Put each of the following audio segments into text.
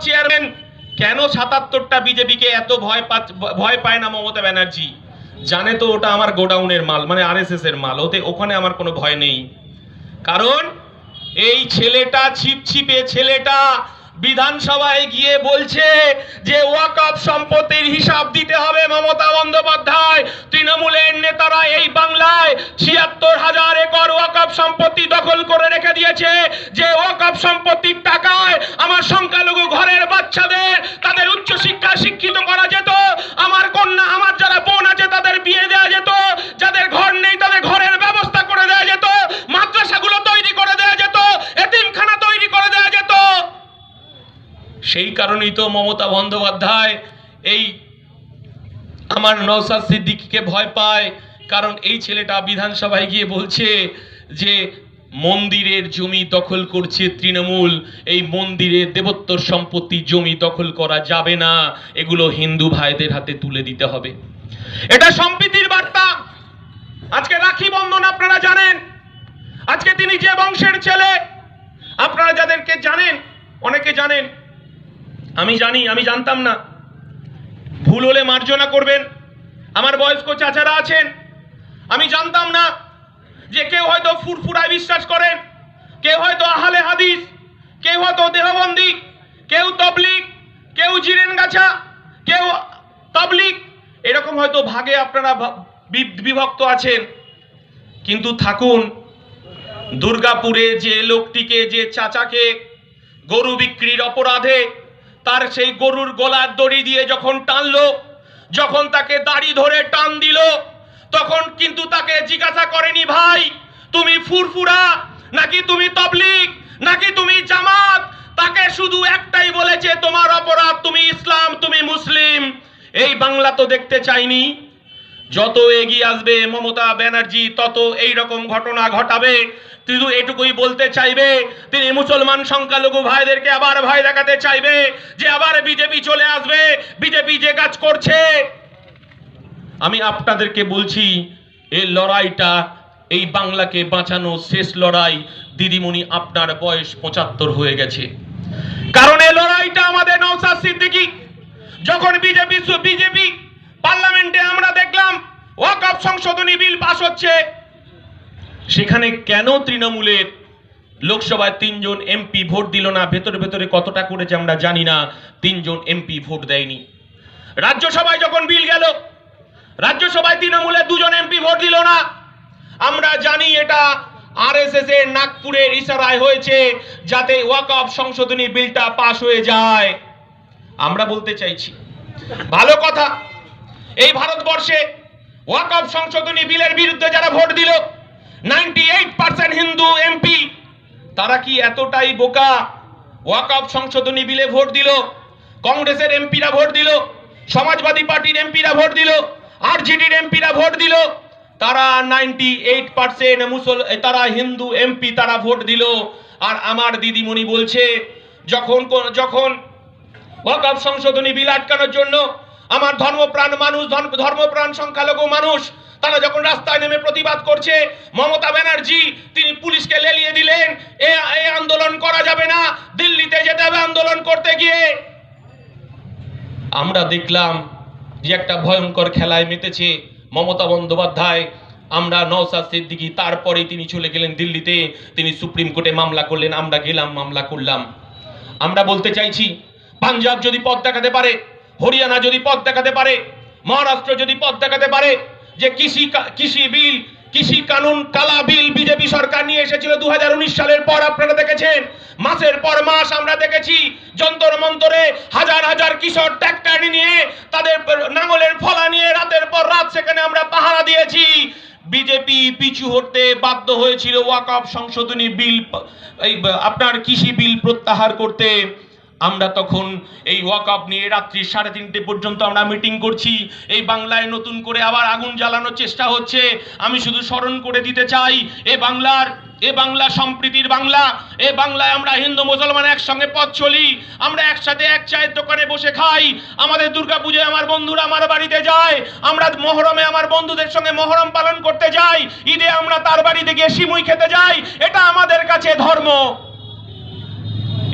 Chairman কেন সাতাত্তরটা বিজেপিকে এত ভয় ভয় পায় না মমতা ব্যানার্জি? জানে তো ওটা আমার গোডাউনের মাল মানে আর এর মাল, ওতে ওখানে আমার কোনো ভয় নেই। কারণ এই ছেলেটা ছিপছিপে ছেলেটা বিধানসভায় গিয়ে বলছে যে ওয়াকফ সম্পত্তির হিসাব দিতে হবে মমতা বন্দ্যোপাধ্যায়। তৃণমূলের নেতারা এই বাংলায় ছিয়াত্তর হাজার একর ওয়াকফ সম্পত্তি দখল করে রেখে দিয়েছে। যে ওয়াকফ সম্পত্তির টাকায় আমার সংখ্যালঘু ঘরের বাচ্চাদের তাদের উচ্চশিক্ষা শিক্ষিত করা যেত, আমার কন্যা, আমার যারা বোন আছে তাদের বিয়ে দেওয়া যেত, যাদের ঘর নেই তাদের ঘরের ব্যবস্থা করে দেওয়া যেত মাদ্রাসাগুলো তৈরি করে দেওয়া যেত এতিমখানা তৈরি করে দেওয়া যেত সেই কারণেই তো মমতা বন্দ্যোপাধ্যায় এই আমার নওসাদ সিদ্দিকিকে ভয় পায়। কারণ এই ছেলেটা বিধানসভায় গিয়ে বলছে যে, মন্দিরের জমি দখল করছে তৃণমূল, এই মন্দিরের দেবোত্তর সম্পত্তি জমি দখল করা যাবে না, এগুলো হিন্দু ভাইদের হাতে তুলে দিতে হবে। এটা সম্প্রীতির বার্তা। আজকে রাখি বন্ধন আপনারা জানেন। আজকে তিনি যে বংশের ছেলে, আপনারা যাদেরকে জানেন, অনেকে জানেন আমি জানি, আমি জানতাম না। ভুল হলে মার্জনা করবেন। আমার বয়স্ক চাচারা আছেন। আমি জানতাম না যে কেউ হয়তো ফুরফুরায় বিশ্বাস করেন, কেউ হয়তো আহলে হাদিস, কেউ হয়তো দেহবন্দি, কেউ তবলিক কেউ জিরেন গাছা কেউ তবলিক এরকম হয়তো ভাগে আপনারা বিভক্ত আছেন। কিন্তু থাকুন, দুর্গাপুরে যে লোকটিকে, যে চাচাকে গরু বিক্রির অপরাধে তার সেই গরুর গোলার দড়ি দিয়ে যখন টানলো, যখন তাকে দাড়ি ধরে টান দিল, তখন কিন্তু তাকে জিজ্ঞাসা করেনি, ভাই, তুমি ফুরফুরা? নাকি তুমি তবলিগ? নাকি তুমি জামাত? তাকে শুধু একটাই বলেছে, তোমার অপরাধ তুমি ইসলাম, তুমি মুসলিম। এই বাংলা তো দেখতে চাইনি। যত এগিয়ে আসবে মমতা ব্যানার্জি, তত এই রকম ঘটনা ঘটাবে। শুধু এটুকুই বলতে চাইবে, তিনি মুসলমান সংখ্যালঘু ভাইদেরকে আবার ভয় দেখাতে চাইবে যে আবার বিজেপি চলে আসবে, বিজেপি যে কাজ করছে। আমি আপনাদেরকে বলছি এই লড়াইটা, এই বাংলাকে বাঁচানো শেষ লড়াই, দিদিমণি আপনার বয়স পঁচাত্তর হয়ে গেছে। কারণ এই লড়াইটা আমাদের নৌসাদ সিদ্দিকী, যখন বিজেপি বিজেপি পার্লামেন্টে আমরা দেখলাম, ওয়াকফ সংশোধনী বিল পাস হচ্ছে। সেখানে কেন তৃণমূলের লোকসভায় তিনজন এমপি ভোট দিল না? ভেতরে ভেতরে কতটা করেছে আমরা জানি না। তিনজন এমপি ভোট দেয়নি। রাজ্যসভায় যখন বিল গেল, রাজ্যসভায় তৃণমূলের দুজন এমপি ভোট দিল না। আমরা জানি এটা আরএসএস এর নাগপুরের ইশারায় হয়েছে যাতে ওয়াকফ সংশোধনী বিলটা পাশ হয়ে যায়। আমরা বলতে চাইছি, ভালো কথা, এই ভারতবর্ষে ওয়াকফ সংশোধনী বিলের বিরুদ্ধে যারা ভোট দিল ninety eight percent Hindu MP, তারা কি এতটাই বোকা? ওয়াকফ সংশোধনী বিলে ভোট দিল, কংগ্রেসের এমপিরা ভোট দিল, সমাজবাদী পার্টির এমপিরা ভোট দিল আরজেডির এমপিরা ভোট দিল, তারা নাইনটি এইট পার্সেন্ট মুসল তারা হিন্দু এমপি, তারা ভোট দিল। আর আমার দিদিমণি বলছে, যখন যখন ওয়াকফ সংশোধনী বিল আটকানোর জন্য আমার ধর্মপ্রাণ মানুষ, ধর্ম- ধর্মপ্রাণ সংখ্যালঘু মানুষ তারা যখন রাস্তায় নেমে প্রতিবাদ করছে, মমতা ব্যানার্জি, তিনি পুলিশকে লেলিয়ে দিলেন, এ এ আন্দোলন করা যাবে না, দিল্লিতে যেতে হবে আন্দোলন করতে গিয়ে। আমরা দেখলাম যে একটা ভয়ঙ্কর খেলায় মেতেছে মমতা বন্দ্যোপাধ্যায়। আমরা নওসাদ সিদ্দিকি, তারপরেই তিনি চলে গেলেন দিল্লিতে। তিনি সুপ্রিম কোর্টে মামলা করলেন, আমরা গেলাম, মামলা করলাম। আমরা বলতে চাইছি, পাঞ্জাব যদি পথ দেখাতে পারে, হরিয়ানা যদি পথ দেখাতে পারে, মহারাষ্ট্র যদি পথ দেখাতে পারে যে কৃষি কৃষি বিল, কৃষি কানুন, কালা বিল বিজেপি সরকার নিয়ে এসেছিল দু সালের পর আপনারা দেখেছেন। মাসের পর মাস আমরা দেখেছি, যন্তর মন্তরে হাজার হাজার কিশোর ট্র্যাক্টর নিয়ে তাদের নাঙলের ফলা নিয়ে রাতের পর রাত সেখানে আমরা পাহারা দিয়েছি। বিজেপি পিছু হতে বাধ্য হয়েছিল ওয়াকফ সংশোধনী বিল আপনার কৃষি বিল প্রত্যাহার করতে। আমরা তখন এই ওয়াকআপ নিয়ে রাত্রি সাড়ে তিনটে পর্যন্ত আমরা মিটিং করছি। এই বাংলায় নতুন করে আবার আগুন জ্বালানোর চেষ্টা হচ্ছে। আমি শুধু স্মরণ করে দিতে চাই, এ বাংলার, এ বাংলা সম্প্রীতির বাংলা, এ বাংলায় আমরা হিন্দু মুসলমান একসঙ্গে পথ চলি, আমরা একসাথে এক চায়ের দোকানে বসে খাই, আমাদের দুর্গাপুজোয় আমার বন্ধুরা আমার বাড়িতে যায়, আমরা মহরমে আমার বন্ধুদের সঙ্গে মহরম পালন করতে যাই, ঈদে আমরা তার বাড়িতে গিয়ে সিমুই খেতে যাই, এটা আমাদের কাছে ধর্ম।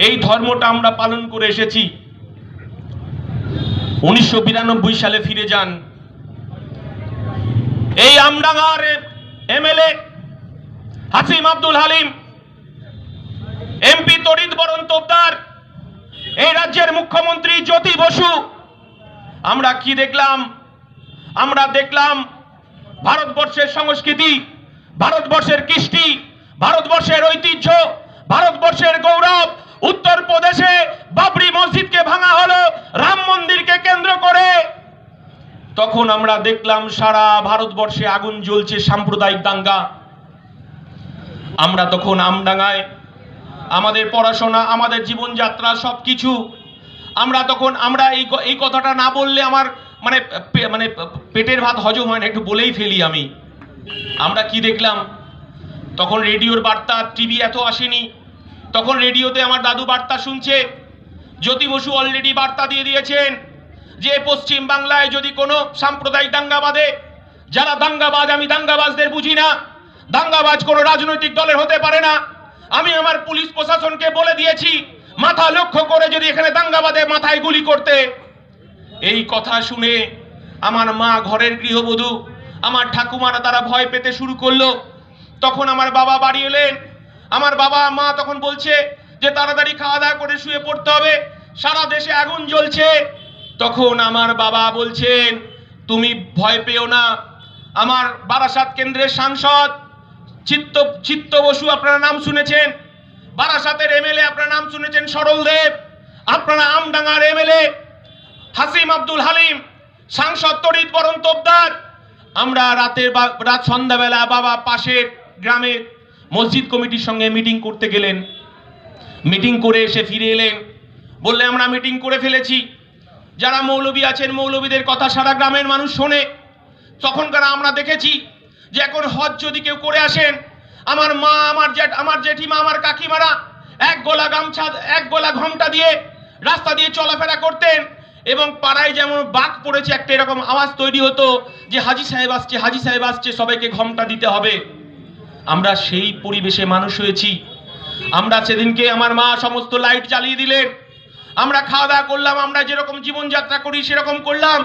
এই ধর্মটা আমরা পালন করে এসেছি। উনিশশো বিরানব্বই সালে ফিরে যান। এই আমডাঙ্গার এমএলএ হাসিম আব্দুল হালিম এমপি তরিত বরণ তোপদার, এই রাজ্যের মুখ্যমন্ত্রী জ্যোতি বসু। আমরা কি দেখলাম? আমরা দেখলাম ভারতবর্ষের সংস্কৃতি, ভারতবর্ষের কৃষ্টি, ভারতবর্ষের ঐতিহ্য, ভারতবর্ষের গৌরব উত্তরপ্রদেশে বাবরি মসজিদকে ভাঙা হলো, রাম মন্দিরকে কেন্দ্র করে। তখন আমরা দেখলাম সারা ভারতবর্ষে আগুন জ্বলছে সাম্প্রদায়িক দাঙ্গা। আমরা তখন আমডাঙ্গায়, আমাদের পড়াশোনা, আমাদের জীবনযাত্রা সব কিছু আমরা তখন, আমরা এই এই কথাটা না বললে আমার মানে মানে পেটের ভাত হজম হয় না, একটু বলেই ফেলি আমি। আমরা কি দেখলাম? তখন রেডিওর বার্তা, টিভি এত আসেনি। তখন রেডিওতে আমার দাদু বার্তা শুনছে। জ্যোতি বসু অলরেডি বার্তা দিয়ে দিয়েছেন যে পশ্চিম বাংলায় যদি কোনো সাম্প্রদায়িক দাঙ্গা বাঁধে যারা দাঙ্গাবাজ, আমি দাঙ্গাবাজদের বুঝি না, দাঙ্গাবাজ কোনো রাজনৈতিক দলের হতে পারে না, আমি আমার পুলিশ প্রশাসনকে বলে দিয়েছি, মাথা লক্ষ্য করে যদি এখানে দাঙ্গাবাদে মাথায় গুলি করতে। এই কথা শুনে আমার মা ঘরের গৃহবধূ, আমার ঠাকুমারা তারা ভয় পেতে শুরু করল। তখন আমার বাবা বাড়ি এলেন আমার বাবা মা তখন বলছে যে তাড়াতাড়ি খাওয়া দাওয়া করে শুয়ে পড়তে হবে, সারা দেশে আগুন জ্বলছে। তখন আমার বাবা বলছেন, তুমি ভয় পেও না, আমার বারাসাত কেন্দ্রের সাংসদ চিত্ত চিত্ত বসু আপনারা নাম শুনেছেন, বারাসাতের এমএলএ আপনার নাম শুনেছেন সরল দেব, আপনারা আমডাঙ্গার এমএলএ হাসিম আব্দুল হালিম, সাংসদ তরিত বরণ তোপদার, আমরা রাতের রাত সন্ধ্যাবেলা বাবা পাশের গ্রামের মসজিদ কমিটির সঙ্গে মিটিং করতে গেলেন। মিটিং করে এসে ফিরে এলেন। বললে, আমরা মিটিং করে ফেলেছি। যারা মৌলবী আছেন, মৌলবীদের কথা সারা গ্রামের মানুষ শোনে। তখনকার আমরা দেখেছি যে এখন হজ যদি কেউ করে আসেন, আমার মা, আমার জেঠ, আমার জেঠিমা, আমার কাকিমারা এক গোলা গামছা, এক গোলা ঘমটা দিয়ে রাস্তা দিয়ে চলাফেরা করতেন এবং পাড়ায় যেমন বাঘ পড়েছে, একটা এরকম আওয়াজ তৈরি হতো যে, হাজি সাহেব আসছে, হাজি সাহেব আসছে, সবাইকে ঘমটা দিতে হবে। আমরা সেই পরিবেশে মানুষ হয়েছি। আমরা সেদিনকে আমার মা সমস্ত লাইট জ্বালিয়ে দিলেন। আমরা খাওয়া দাওয়া করলাম, আমরা যেরকম জীবনযাত্রা করি সেরকম করলাম।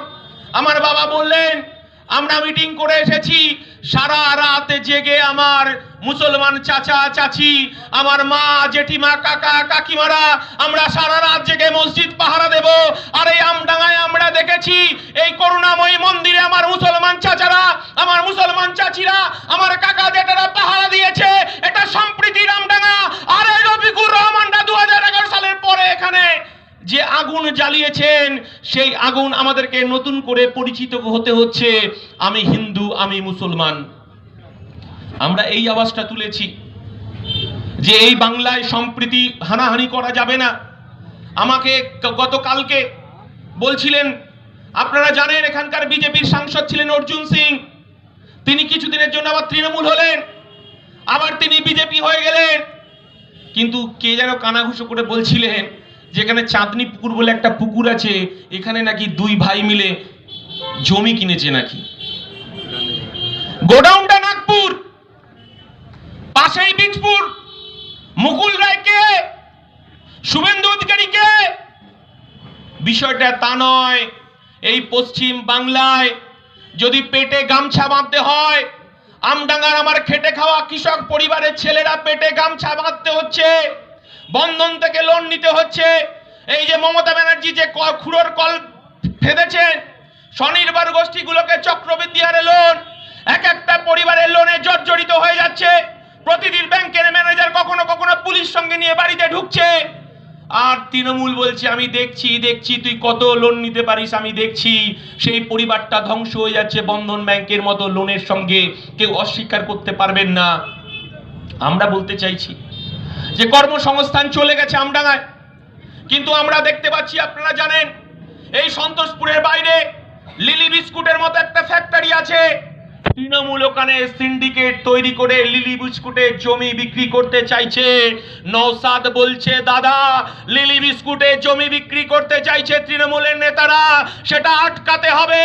আমার বাবা বললেন আমরা মিটিং করে এসেছি। সারা রাত জেগে আমার মুসলমান চাচা, চাচি, আমার মা, জেঠিমা, কাকা, কাকিমারা, আমরা সারা রাত জেগে মসজিদ পাহারা দেব। আর এই আমডাঙায় আমরা দেখেছি, এই করুণাময়ী মন্দিরে আমার মুসলমান চাচারা, আমার মুসলমান চাচিরা, আমার কাকা জেঠারা পাহারা দিয়েছে। এটা সম্প্রীতির আমডাঙ্গা আর এই রফিকুর রহমানরা দু হাজার এগারো সালের পরে এখানে যে আগুন জ্বালিয়েছেন, সেই আগুন আমাদেরকে নতুন করে পরিচিত হতে হচ্ছে। আমি হিন্দু, আমি মুসলমান। আমরা এই আওয়াজটা তুলেছি যে এই বাংলায় সম্প্রীতি হানাহানি করা যাবে না। আমাকে গতকালকে বলছিলেন, আপনারা জানেন এখানকার বিজেপির সাংসদ ছিলেন অর্জুন সিং। তিনি কিছুদিনের জন্য আবার তৃণমূল হলেন। আবার তিনি বিজেপি হয়ে গেলেন। কিন্তু কে যেন কানাঘুষো করে বলছিলেন যেখানে চাঁদনি পুকুর বলে একটা পুকুর আছে, এখানে নাকি দুই ভাই মিলে জমি কিনেছে নাকি? গোডাউনটা নাগপুর, পাশেই বীজপুর। মুকুল রায়কে শুভেন্দু অধিকারীকে বিষয়টা তা নয়, এই পশ্চিম বাংলায় যদি পেটে গামছা বাঁধতে হয়, আমডাঙ্গার আমার খেটে খাওয়া কৃষক পরিবারের ছেলেরা পেটে গামছা বাঁধতে হচ্ছে। বন্ধন থেকে লোন নিতে হচ্ছে। এই যে মমতা ব্যানার্জি যে খুঁড়োর কল ফেঁদেছেন স্বনির্ভর গোষ্ঠীগুলোকে চক্রবৃদ্ধি হারে লোন, এক একটা পরিবারের লোনে জর্জরিত হয়ে যাচ্ছে। প্রতিদিন ব্যাংকের ম্যানেজার কখনো কখনো পুলিশ সঙ্গে নিয়ে বাড়িতে ঢুকছে। আর তৃণমূল বলছে, আমি দেখছি দেখছি, তুই কত লোন নিতে পারিস, আমি দেখছি। সেই পরিবারটা ধ্বংস হয়ে যাচ্ছে বন্ধন ব্যাংকের মতো লোনের সঙ্গে। কেউ অস্বীকার করতে পারবেন না। আমরা বলতে চাইছি যে কর্মসংস্থান চলে গেছে আমডাঙায় কিন্তু আমরা দেখতে পাচ্ছি, আপনারা জানেন, এই সন্তোষপুরের বাইরে লিলি বিস্কুটের মতো একটা ফ্যাক্টরি আছে। তৃণমূল ওখানে সিন্ডিকেট তৈরি করে লিলি বিস্কুটে জমি বিক্রি করতে চাইছে। নৌসাদ বলছে, দাদা, লিলি বিস্কুটে জমি বিক্রি করতে চাইছে তৃণমূলের নেতারা, সেটা আটকাতে হবে।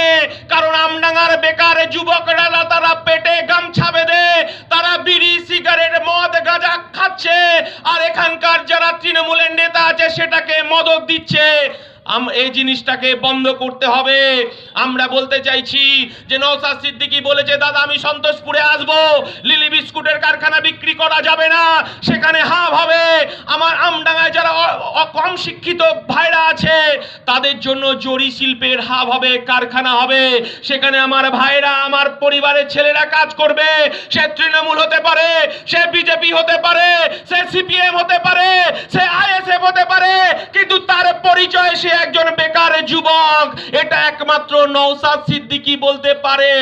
কারণ আমডাঙ্গার বেকার যুবকরা তারা পেটে গামছা বেঁধে, তারা বিড়ি, সিগারেট, মদ, গাঁজা খাচ্ছে। আর এখানকার যারা তৃণমূলের নেতা আছে, সেটাকে মদত দিচ্ছে। এই জিনিসটাকে বন্ধ করতে হবে। আমরা বলতে চাইছি যে নৌসাদ সিদ্দিকি বলেছে, দাদা, আমি সন্তোষপুরে আসব। লিলি বিস্কুটের কারখানা বিক্রি করা যাবে না। সেখানে হাব হবে। আমার আমডাঙ্গায় যারা কম শিক্ষিত ভাইরা আছে, তাদের জন্য জরি শিল্পের হাব হবে, কারখানা হবে। সেখানে আমার ভাইরা, আমার পরিবারের ছেলেরা কাজ করবে। সে তৃণমূল হতে পারে, সে বিজেপি হতে পারে, সে সিপিএম হতে পারে, সে আইএসএফ হতে পারে। কিন্তু তার পরিচয় সে একজন বেকার যুবক, এটা একমাত্র নৌসাদ সিদ্দিকী বলতে পারে।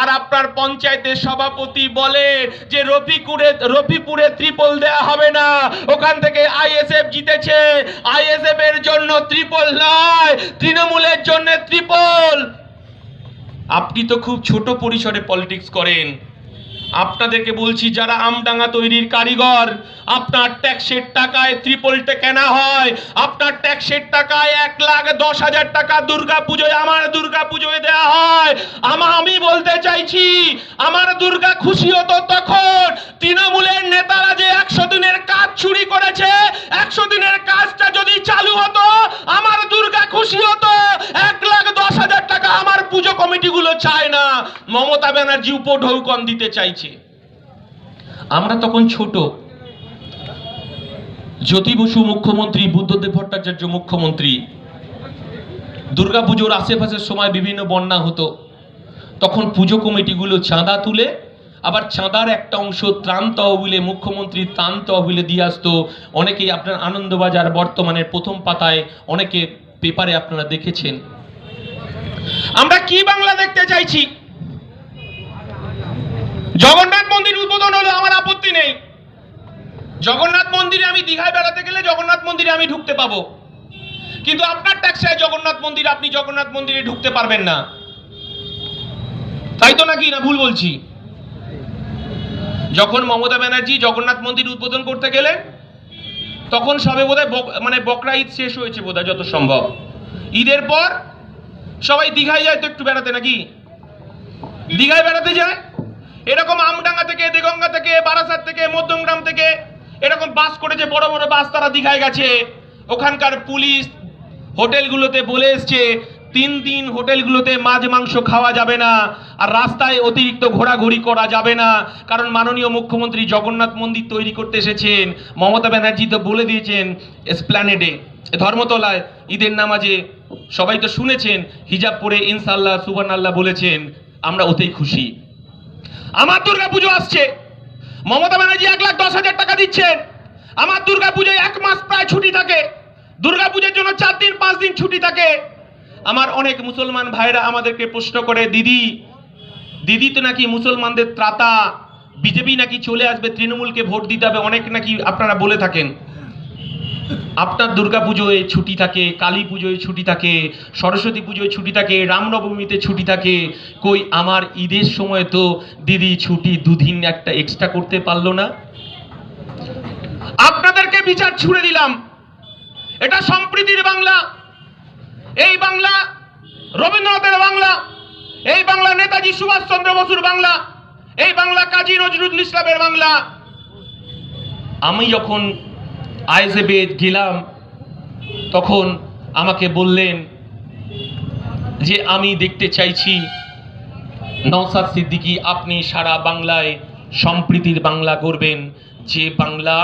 আর আপনার পঞ্চায়েতের সভাপতি বলে যে রফিকুরে রফিপুরে ত্রিপল দেয়া হবে না। ওখান থেকে আইএসএফ জিতেছে। আইএসএফ এর জন্য ত্রিপল নয়, তৃণমূলের জন্য ত্রিপল আপনি তো খুব ছোট পরিসরে পলিটিক্স করেন। আপনাদেরকে বলছি, যারা আমডাঙ্গা তৈরির কারিগর, আপনার ট্যাক্সের টাকায় ত্রিপলটে কেনা হয়, আপনার ট্যাক্সের টাকায় এক লাখ দশ হাজার টাকা দুর্গা পুজোয় আমার দুর্গা পুজোয় দেওয়া হয়। আমা, আমি বলতে চাইছি, আমার দুর্গা খুশি হতো তখন। তৃণমূলের নেতারা যে একশো দিনের কাজ চুরি করেছে, একশো দিনের কাজটা যদি চালু হতো, আমার দুর্গা খুশি হতো এক লাখ দশ হাজার টাকা আমার পুজো কমিটিগুলো চায় না, মমতা ব্যানার্জি উপঢৌকন দিতে চাইছে। আমরা তখন ছোট। জ্যোতি বসু মুখ্যমন্ত্রী, বুদ্ধদেব ভট্টাচার্য মুখ্যমন্ত্রী। দুর্গাপুজোর আশেপাশের সময় বিভিন্ন বন্যা হতো। তখন পুজো কমিটিগুলো চাঁদা তুলে, আবার চাঁদার একটা অংশ ত্রাণ তহবিলে, মুখ্যমন্ত্রী ত্রাণ তহবিলে দিয়ে আসতো। অনেকেই আপনার আনন্দবাজার বর্তমানের প্রথম পাতায় অনেকে পেপারে আপনারা দেখেছেন। আমরা কি বাংলা দেখতে চাইছি? জগন্নাথ মন্দির উদ্বোধন হলে, আমার আপত্তি নেই। জগন্নাথ মন্দিরে আমি দীঘায় বেড়াতে গেলে জগন্নাথ মন্দিরে আমি ঢুকতে পাবো। কিন্তু আপনার ট্যাক্সায় জগন্নাথ মন্দির, আপনি জগন্নাথ মন্দিরে ঢুকতে পারবেন না। তাই তো নাকি না ভুল বলছি? যখন মমতা ব্যানার্জি জগন্নাথ মন্দির উদ্বোধন করতে গেলেন, তখন সবে বোধহয় মানে বকরা ঈদ শেষ হয়েছে বোধহয়, যত সম্ভব। ঈদের পর সবাই দীঘায় যায় তো একটু বেড়াতে নাকি? দীঘায় বেড়াতে যায়? এরকম আমডাঙ্গা থেকে, দেগঙ্গা থেকে, বারাসাত থেকে, মধ্যমগ্রাম থেকে এরকম বাস করেছে বড় বড় বাস তারা দীঘায় গেছে। ওখানকার পুলিশ হোটেলগুলোতে বলে এসছে, তিন দিন হোটেলগুলোতে মাছ মাংস খাওয়া যাবে না আর রাস্তায় অতিরিক্ত ঘোরাঘুরি করা যাবে না। কারণ মাননীয় মুখ্যমন্ত্রী জগন্নাথ মন্দির তৈরি করতে এসেছেন। মমতা ব্যানার্জি তো বলে দিয়েছেন এসপ্ল্যানেডে ধর্মতলায় ঈদের নামাজে সবাই তো শুনেছেন, হিজাব পরে ইনশাল্লাহ সুবান আল্লাহ বলেছেন, আমরা ওতেই খুশি। আমার দুর্গা পুজো আসছে। মমতা ব্যানার্জি এক লাখ দশ হাজার টাকা দিচ্ছেন। আমার দুর্গা পুজোয় এক মাস প্রায় ছুটি থাকে। দুর্গা পুজোর জন্য চার দিন, পাঁচ দিন ছুটি থাকে। আমার অনেক মুসলমান ভাইরা আমাদেরকে প্রশ্ন করে, দিদি দিদি তো নাকি মুসলমানদের ত্রাতা, বিজেপি নাকি চলে আসবে, তৃণমূলকে ভোট দিতে হবে? অনেক নাকি আপনারা বলে থাকেন। আপনার দুর্গা পুজোয় ছুটি থাকে কালী পুজোয় ছুটি থাকে সরস্বতী পুজোয় ছুটি থাকে, রামনবমীতে ছুটি থাকে, কই আমার ঈদের সময় তো দিদি ছুটি দুদিন একটা এক্সট্রা করতে পারল না। আপনাদেরকে বিচার ছুড়ে দিলাম। এটা সম্প্রীতির বাংলা। এই বাংলা রবীন্দ্রনাথের বাংলা। এই বাংলা নেতাজি সুভাষচন্দ্র বসুর বাংলা। এই বাংলা কাজী নজরুল ইসলামের বাংলা। আমি যখন আইএসএফে গেলাম, তখন আমাকে বললেন যে, আমি দেখতে চাইছি নওসাদ সিদ্দিকী, আপনি সারা বাংলায় সম্প্রীতির বাংলা করবেন যে বাংলা,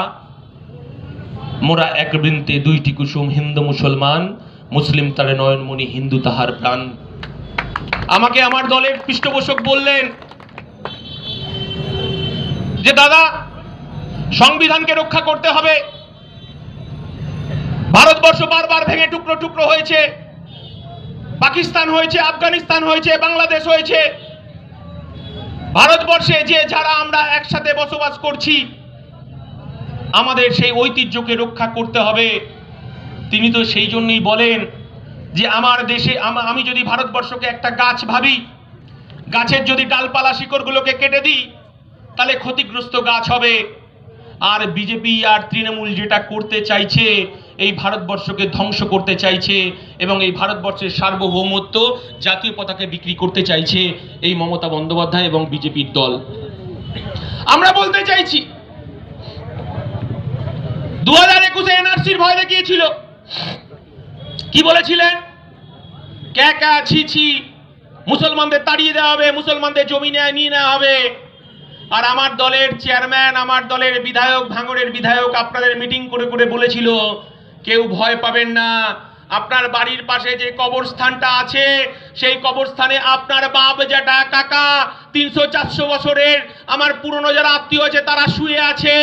মোরা এক বৃন্তে দুইটি কুসুম, হিন্দু, মুসলমান, মুসলিম তারে নয়নমণি হিন্দু তাহার প্রাণ। আমাকে আমার দলের পৃষ্ঠপোষক বললেন যে, দাদা, সংবিধানকে রক্ষা করতে হবে। ভারতবর্ষ বারবার ভেঙে টুকরো টুকরো হয়েছে। পাকিস্তান হয়েছে, আফগানিস্তান হয়েছে, বাংলাদেশ হয়েছে। ভারতবর্ষে যে যারা আমরা একসাথে বসবাস করছি, আমাদের সেই ঐতিহ্যকে রক্ষা করতে হবে। তিনি তো সেই জন্যই বলেন যে, আমার দেশে আমি যদি ভারতবর্ষকে একটা গাছ ভাবি, গাছের যদি ডালপালা শিকড়গুলোকে কেটে দিই, তাহলে ক্ষতিগ্রস্ত গাছ হবে। আর বিজেপি আর তৃণমূল যেটা করতে চাইছে এই ভারতবর্ষকে ধ্বংস করতে চাইছে এবং এই ভারতবর্ষের সার্বভৌমত্ব জাতীয় পতাকে বিক্রি করতে চাইছে এই মমতা বন্দ্যোপাধ্যায় এবং বিজেপির দল। আমরা বলতে চাইছি দু হাজার একুশে এনআরসির ভয় দেখিয়েছিল। কি বলেছিলেন? ক্যাকা ছি ছি, মুসলমানদের তাড়িয়ে দেওয়া হবে, মুসলমানদের জমি নেয় নিয়ে নেওয়া হবে। আর আমার দলের চেয়ারম্যান, আমার দলের বিধায়ক, ভাঙড়ের বিধায়ক আপনাদের মিটিং করে করে বলেছিল কেউ ভয় পাবেন না। আপনার বাড়ির পাশে যে কবরস্থানটা আছে, সেই কবরস্থানে আপনার বাপ জ্যাঠা কাকা, তিনশো চারশো বছরের আমার পুরনো যারা আত্মীয় আছে, তারা শুয়ে আছে।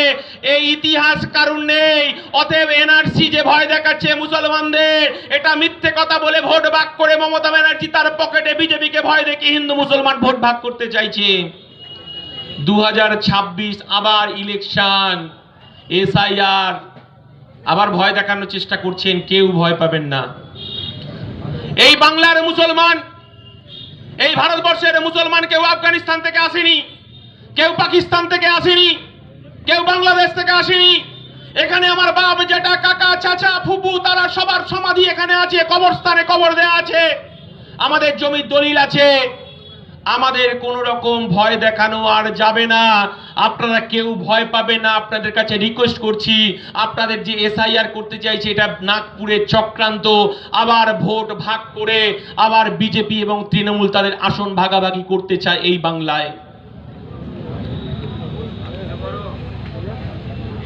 এই ইতিহাস কারণ নেই। অতএব এনআরসি যে ভয় দেখাচ্ছে মুসলমানদের, এটা মিথ্যে কথা বলে ভোট ভাগ করে মমতা ব্যানার্জি তার পকেটে বিজেপিকে ভয় দেখিয়ে হিন্দু মুসলমান ভোট ভাগ করতে চাইছে। দু হাজার ছাব্বিশ আবার ইলেকশন, এসআইআর আবার ভয় দেখানোর চেষ্টা করছেন, কেউ ভয় পাবেন না। এই বাংলার মুসলমান, এই ভারতবর্ষের মুসলমান কেউ আফগানিস্তান থেকে আসেনি, কেউ পাকিস্তান থেকে আসেনি, কেউ বাংলাদেশ থেকে আসেনি। এখানে আমার বাপ, জেঠা, কাকা, চাচা, ফুপু, তারা সবার সমাধি এখানে আছে, কবরস্থানে কবর দেয়া আছে। আমাদের জমির দলিল আছে। আমাদের কোনো রকম ভয় দেখানো আর যাবে না। আপনারা কেউ ভয় পাবে না। আপনাদের কাছে রিকোয়েস্ট করছি, আপনাদের যে এসআইআর করতে চাইছে, এটা নাগপুরের চক্রান্ত। আবার ভোট ভাগ করে আবার বিজেপি এবং তৃণমূল তাদের আসন ভাগাভাগি করতে চায় এই বাংলায়।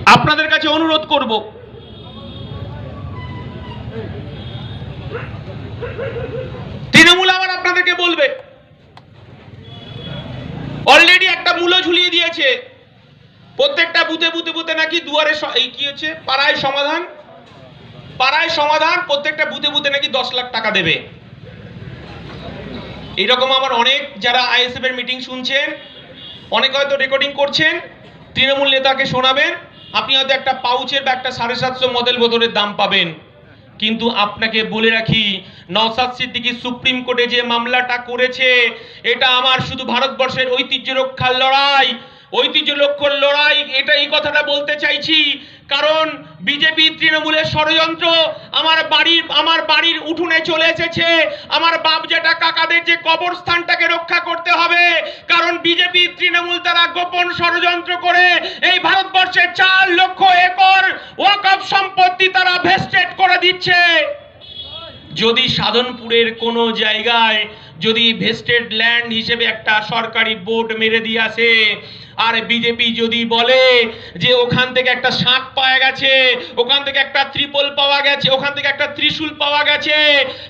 আপনাদের কাছে অনুরোধ করব। তৃণমূল আবার আপনাদেরকে বলবে। অলরেডি একটা মূল্য ঝুলিয়ে দিয়েছে। প্রত্যেকটা বুথে বুথে বুথে নাকি দুয়ারে এই কি হচ্ছে? পাড়ায় সমাধান পাড়ায় সমাধান, প্রত্যেকটা বুথে বুথে নাকি দশ লাখ টাকা দেবে। এইরকম আমার অনেক যারা আইএসএফ এর মিটিং শুনছেন, অনেকে হয়তো রেকর্ডিং করছেন, তৃণমূল নেতাকে শোনাবেন, আপনি হয়তো একটা পাউচের বা একটা সাড়ে সাতশো মডেল বোতলের দাম পাবেন। কিন্তু আপনাকে বলে রাখি নওসাদ সিদ্দিকী সুপ্রিম কোর্টে যে মামলাটা করেছে, এটা আমার শুধু ভারতবর্ষের ঐতিহ্য রক্ষার লড়াই, ঐতিহ্য রক্ষার লড়াই, এটা এই কথাটা বলতে চাইছি। কারণ বিজেপি তৃণমূলের ষড়যন্ত্র আমার বাড়ির আমার বাড়ির উঠোনে চলে এসেছে। আমার বাপ জেঠা কাকাদের যে কবরস্থানটাকে রক্ষা করতে হবে। কারণ বিজেপি তৃণমূল তারা গোপন ষড়যন্ত্র করে। এই ভারতবর্ষের চার লক্ষ একর ওয়াকফ সম্পত্তি তারা ভেস্টেড করে দিচ্ছে। যদি সাধনপুরের কোনো জায়গায় যদি ভেস্টেড ল্যান্ড হিসেবে একটা সরকারি বোর্ড মেরে দিয়ে আসে, আর বিজেপি যদি বলে যে ওখান থেকে একটা শাঁখ পাওয়া গেছে, ওখান থেকে একটা ত্রিপল পাওয়া গেছে, ওখান থেকে একটা ত্রিশূল পাওয়া গেছে,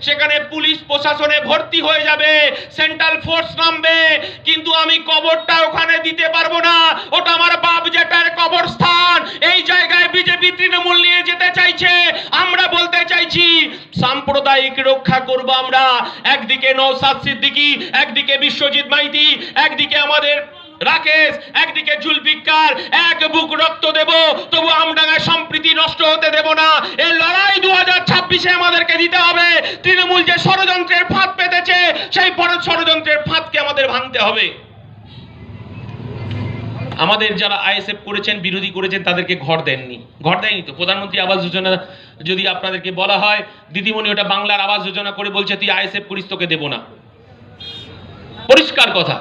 সেখানে পুলিশ প্রশাসনে ভর্তি হয়ে যাবে, সেন্ট্রাল ফোর্স নামবে, কিন্তু আমি কবরটা ওখানে দিতে পারব না, ওটা আমার বাপ জেঠার কবরস্থান। এই জায়গায় বিজেপি তৃণমূল নিয়ে যেতে চাইছে, আমরা চাইছি সাম্প্রদায়িক রক্ষা করব আমরা। একদিকে নৌসাদ সিদ্দিকী, একদিকে বিশ্বজিৎ মাইতি, একদিকে আমাদের রাকেশ, একদিকে জুলফিকার এক বুক রক্ত দেব, তবু আমডাঙ্গায় সম্প্রীতি নষ্ট হতে দেব না। এই লড়াই দু হাজার ছাব্বিশে আমাদেরকে দিতে হবে। তৃণমূল যে ষড়যন্ত্রের ফাঁদ পেতেছে, সেই ষড়যন্ত্রের ফাঁদকে আমাদের ভাঙতে হবে। আমাদের যারা আইএসএফ করেছেন, বিরোধী করেছেন, তাদেরকে ঘর দেননি। ঘর দেয়নি তো। প্রধানমন্ত্রী আবাস যোজনা যদি আপনাদেরকে বলা হয়, দিদিমণি ওটা বাংলার আবাস যোজনা করে বলছে, তুই আইএসএফ করিস, তোকে দেবো না। পরিষ্কার কথা।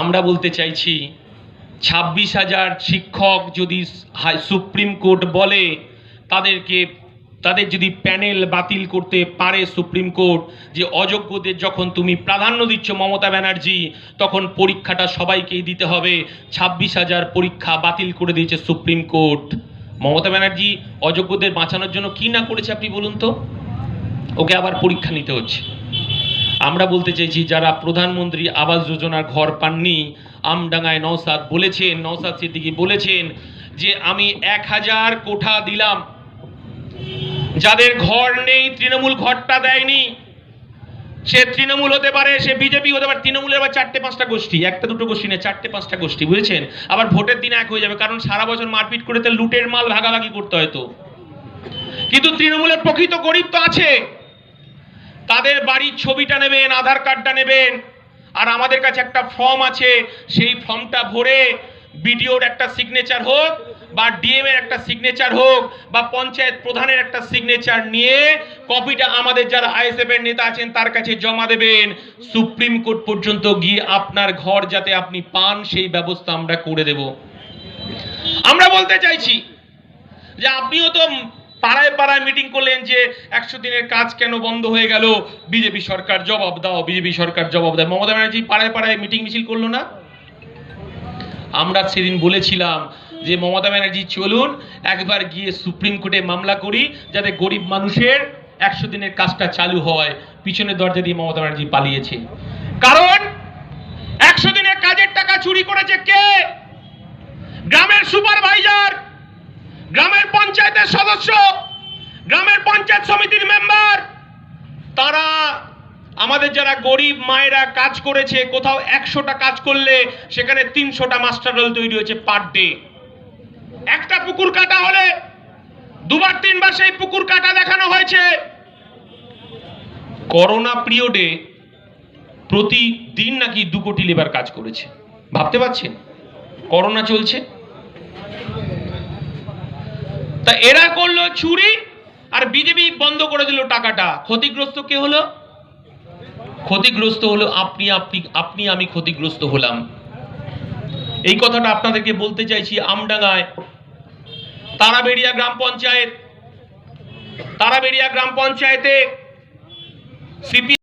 আমরা বলতে চাইছি, ছাব্বিশ হাজার শিক্ষক যদি সুপ্রিম কোর্ট বলে, তাদেরকে তাদের যদি প্যানেল বাতিল করতে পারে সুপ্রিম কোর্ট, যে অযোগ্যদের যখন তুমি প্রাধান্য দিচ্ছ মমতা ব্যানার্জি, তখন পরীক্ষাটা সবাইকেই দিতে হবে। ছাব্বিশ হাজার পরীক্ষা বাতিল করে দিয়েছে সুপ্রিম কোর্ট। মমতা ব্যানার্জি অযোগ্যদের বাঁচানোর জন্য কি না করেছে আপনি বলুন তো? ওকে আবার পরীক্ষা নিতে হচ্ছে। আমরা বলতে চাইছি, যারা প্রধানমন্ত্রী আবাস যোজনার ঘর পাননি, আমডাঙ্গায় নওসাদ বলেছেন, নওসাদ সিদ্দিকী বলেছেন যে, আমি এক হাজার কোঠা দিলাম। যাদের ঘর নেই, তৃণমূল ঘরটা দেয়নি। সে তৃণমূল হতে পারে, সে বিজেপি হতে পারে, তৃণমূলের আবার চারটে পাঁচটা গোষ্ঠী, একটা দুটো গোষ্ঠী নেই, চারটে পাঁচটা গোষ্ঠী, বুঝেছেন? আবার ভোটের দিন এক হয়ে যাবে, কারণ সারা বছর মারপিট করে লুটের মাল ভাগাভাগি করতে হয় তো। কিন্তু তৃণমূলের প্রকৃত গরিব তো আছে। তাদের বাড়ির ছবিটা নেবেন, আধার কার্ডটা নেবেন, আর আমাদের কাছে একটা ফর্ম আছে, সেই ফর্মটা ভরে বিডিওর একটা সিগনেচার হোক বা ডিএম এর একটা সিগনেচার হোক বা পঞ্চায়েত প্রধানের একটা সিগনেচার নিয়ে কপিটা আমাদের যারা আইএসএফ এর নেতা আছেন, তার কাছে জমা দেবেন। সুপ্রিম কোর্ট পর্যন্ত গিয়ে আপনার ঘর যাতে আপনি পান, সেই ব্যবস্থা আমরা করে দেব। আমরা বলতে চাইছি যে আপনিও তো পাড়ায় পাড়ায় মিটিং করলেন যে একশো দিনের কাজ কেন বন্ধ হয়ে গেল? বিজেপি সরকার জবাব দাও বিজেপি সরকার জবাব দেয় মমতা ব্যানার্জি পাড়ায় পাড়ায় মিটিং মিছিল করল না? আমরা সেদিন বলেছিলাম যে মমতা ব্যানার্জি চলুন একবার গিয়ে সুপ্রিম কোর্টে মামলা করি যাতে গরিব মানুষের একশো দিনের কাজটা চালু হয়। পিছনের দরজা দিয়ে মমতা ব্যানার্জি পালিয়েছে। কারণ একশো দিনের কাজের টাকা চুরি করেছে কে? গ্রামের সুপারভাইজার, গ্রামের পঞ্চায়েতের সদস্য, গ্রামের পঞ্চায়েত সমিতির মেম্বার। তারা আমাদের যারা গরিব মায়েরা কাজ করেছে, কোথাও একশোটা কাজ করলে সেখানে তিনশোটা মাস্টার রোল তৈরি হয়েছে পার ডে। একটা পুকুর কাটা হলে দুবার, তিনবার সেই পুকুর কাটা দেখানো হয়েছে। করোনা পিরিয়ডে প্রতিদিন নাকি দু কোটি লেবার কাজ করেছে। ভাবতে পারছেন? করোনা চলছে। তা এরা করল চুরি আর বিজেপি বন্ধ করে দিল টাকাটা। ক্ষতিগ্রস্ত কে হলো? ক্ষতিগ্রস্ত হলো আপনি আপনি আপনি, আমি ক্ষতিগ্রস্ত হলাম। এই কথাটা আপনাদেরকে বলতে চাইছি আমডাঙ্গায়। তারাবেড়িয়া গ্রাম পঞ্চায়েত। তারাবেড়িয়া গ্রাম পঞ্চায়েতে সিপি